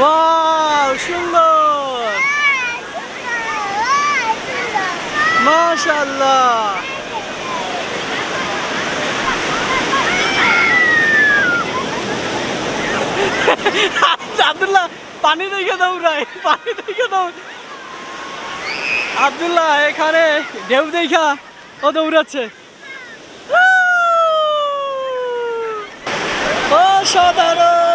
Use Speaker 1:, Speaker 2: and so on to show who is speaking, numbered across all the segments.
Speaker 1: Wow সুন্দর। মাশাআল্লাহ। আব্দুল্লাহ, পানি দেখে দৌড়াই পানি দেখে দৌড় আব্দুল্লাহ, এখানে ঢেউ দেখা ও দৌড়াচ্ছে। অসাধারণ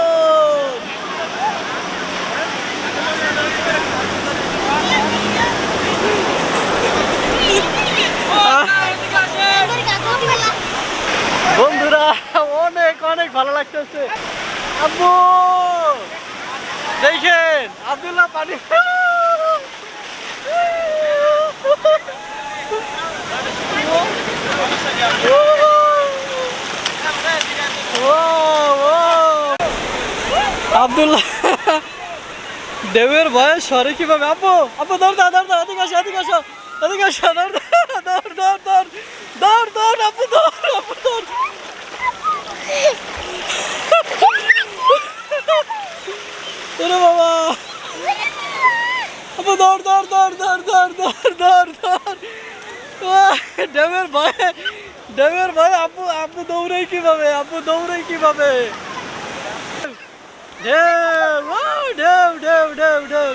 Speaker 1: আহ, বন্ধুরা অনেক অনেক ভালো লাগতেছে আব্বু! দেখেন, আব্দুল্লাহ পানি। আব্দুল্লাহ, দেবের বয়স সরে কীভাবে? আপু আপু দৌড় দাও দৌড় দাও এদিকে আসো এদিকে আসো এদিকে আসো দৌড় দৌড় দৌড় দৌড় দৌড় দৌড় আপু দৌড় আপু দৌড় ওরে বাবা। আপু দৌড় দৌড় দৌড় দৌড় দৌড় দৌড় দৌড় দৌড় ড্যামের ভয়ে ড্যামের ভয়ে আপু আপু দৌড়াই কীভাবে? আপু দৌড়াই কীভাবে? ঢেউ ঢেউ ঢেউ ঢেউ ঢেউ।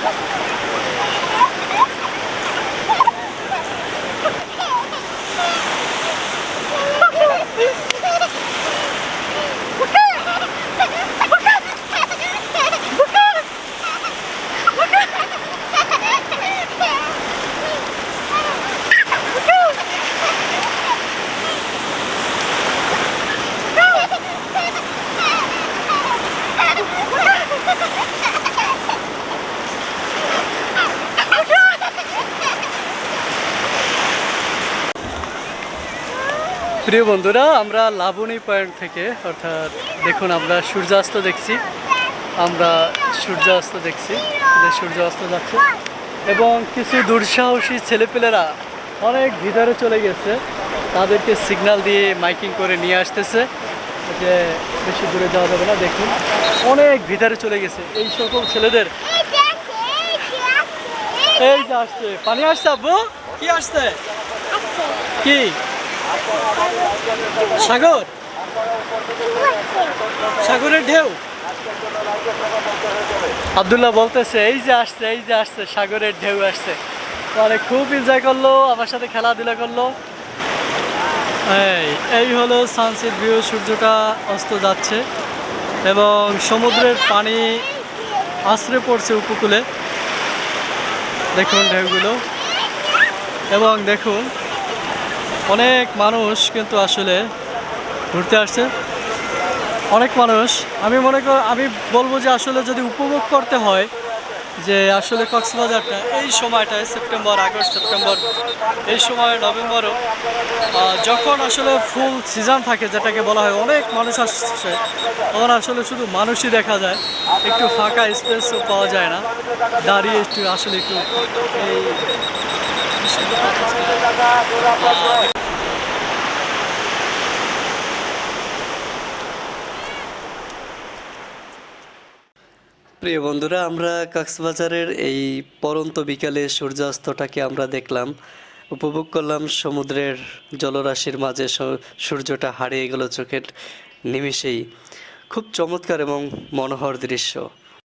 Speaker 1: Ha ha ha! প্রিয় বন্ধুরা আমরা লাবণী পয়েন্ট থেকে অর্থাৎ দেখুন আমরা সূর্যাস্ত দেখছি আমরা সূর্যাস্ত দেখছি যে সূর্যাস্ত যাচ্ছে এবং কিছু দুঃসাহসী ছেলেপেলেরা অনেক ভিতরে চলে গেছে তাদেরকে সিগন্যাল দিয়ে মাইকিং করে নিয়ে আসতেছে যে বেশি দূরে যাওয়া যাবে না দেখুন অনেক ভিতরে চলে গেছে এই সকল ছেলেদের। এই যে আসছে পানি আসছে আব্বু? কি আসছে। কি? সাগর? সাগরের ঢেউ? আবদুল্লাহ বলতেছে, এই যে আসছে, এই যে আসছে, সাগরের ঢেউ আসছে। মানে খুব এনজয় করল, আমার সাথে খেলাধুলা করল। এই এই হলো সানসেট ভিউ সূর্যটা অস্ত যাচ্ছে এবং সমুদ্রের পানি আশ্রে পড়ছে উপকূলে। দেখুন ঢেউগুলো। এবং দেখুন অনেক মানুষ কিন্তু আসলে ঘুরতে আসছে। অনেক মানুষ। আমি মনে কর, আমি বলব যে আসলে যদি উপভোগ করতে হয় যে আসলে কক্সবাজারটা, এই সময়টায় সেপ্টেম্বর, আগস্ট, সেপ্টেম্বর, এই সময় নভেম্বরও যখন আসলে ফুল সিজন থাকে, যেটাকে বলা হয়, অনেক মানুষ আসছে, তখন আসলে শুধু মানুষই দেখা যায়। একটু ফাঁকা স্পেসও পাওয়া যায় না। দাঁড়িয়ে একটু, আসলে একটু এই প্রিয় বন্ধুরা, আমরা কক্সবাজারের এই পরন্ত বিকালে সূর্যাস্তটাকে আমরা দেখলাম। উপভোগ করলাম সমুদ্রের জলরাশির মাঝে সূর্যটা হারিয়ে গেল চোখের নিমিষেই। খুব চমৎকার এবং মনোহর দৃশ্য।